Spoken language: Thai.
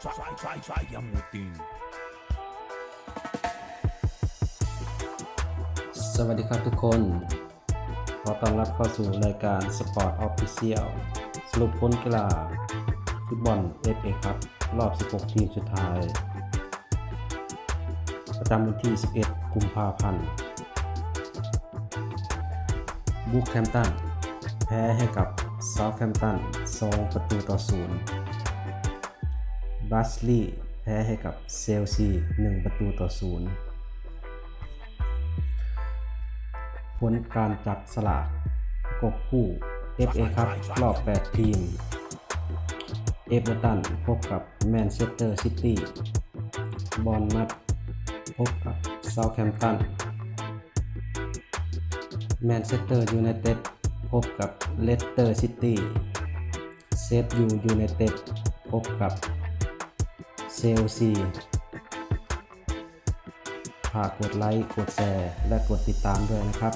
Sai, sai, sai, Yamutin. สวัสดีครับทุกคน ขอต้อนรับเข้าสู่รายการ Sport Official สรุปผลกีฬา ฟุตบอล FA ครับ รอบ 16 ทีมสุดท้าย ประจำวันที่ 11 กุมภาพันธ์บุกแฮมตัน แพ้ให้กับเซาท์แฮมตัน 2 ประตูต่อ 0 บัสลีแพ้ให้กับเซลซี 1 ประตูต่อ 0 ผลการจับสลากกบคู่ FA ครับรอบ 8 ทีม เอเวอร์ตันพบกับแมนเชสเตอร์ซิตี้บอลมัดพบกับเซาท์แฮมป์ตันแมนเชสเตอร์ยูไนเต็ดพบกับเลสเตอร์ซิตี้เซฟยูยูไนเต็ดพบกับ เซลซีฝากกดไลค์ กดแชร์ และกดติดตามด้วยนะครับ